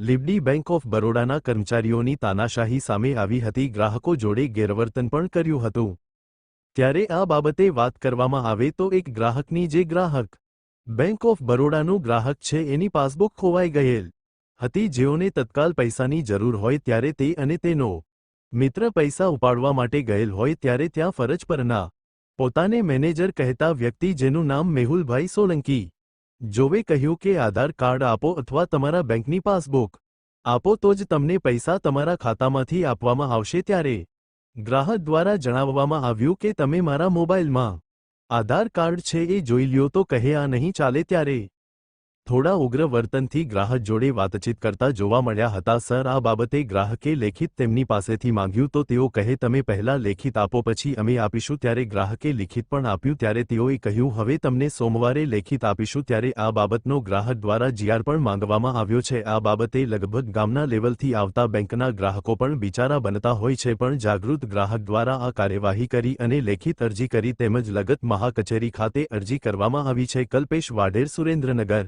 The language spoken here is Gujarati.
લિબડી બેંક ઓફ બરોડાના કર્મચારીઓની તાનાશાહી સામે આવી હતી. ગ્રાહકો જોડે ગેરવર્તન પણ કર્યું હતું. ત્યારે આ બાબતે વાત કરવામાં આવે તો એક ગ્રાહકની જે ગ્રાહક બેંક ઓફ બરોડાનું ગ્રાહક છે એની પાસબુક ખોવાઈ ગયેલ હતી. જેઓને તત્કાલ પૈસાની જરૂર હોય ત્યારે તે અને તેનો મિત્ર પૈસા ઉપાડવા માટે ગયેલ હોય ત્યારે ત્યાં ફરજ પરના પોતાને મેનેજર કહેતા વ્યક્તિ જેનું નામ મેહુલભાઈ સોલંકી જોવે કહ્યું કે આધાર કાર્ડ આપો અથવા તમારા બેંકની પાસબુક. આપો તો જ તમને પૈસા તમારા ખાતામાંથી આપવામાં આવશે ત્યારે. ગ્રાહક દ્વારા જણાવવામાં આવ્યું કે તમે મારા મોબાઈલમાં આધાર કાર્ડ છે એ જોઈ લ્યો તો કહે આ નહીં ચાલે ત્યારે. થોડા ઉગ્ર વર્તનથી ગ્રાહક જોડે વાતચીત કરતા જોવા મળ્યા હતા, સર, આ બાબતે ગ્રાહકે લેખિત તેમની પાસેથી માંગ્યું તો તેઓ કહે, તમે પહેલા લેખિત આપો, પછી અમે આપીશું. ત્યારે ગ્રાહકે લિખિત પણ આપ્યું, ત્યારે તેઓએ કહ્યું, હવે તમને સોમવારે લેખિત આપીશું. ત્યારે આ બાબતનો ગ્રાહક દ્વારા જીઆર પણ માંગવામાં આવ્યો છે. આ બાબતે લગભગ ગામના લેવલથી આવતા બેંકના ગ્રાહકો પણ બિચારા બનતા હોય છે, પણ જાગૃત ગ્રાહક દ્વારા આ કાર્યવાહી કરી અને લેખિત અરજી કરી તેમજ લગત મહાકચેરી ખાતે અરજી કરવામાં આવી છે. કલ્પેશ વાઢેર, સુરેન્દ્રનગર.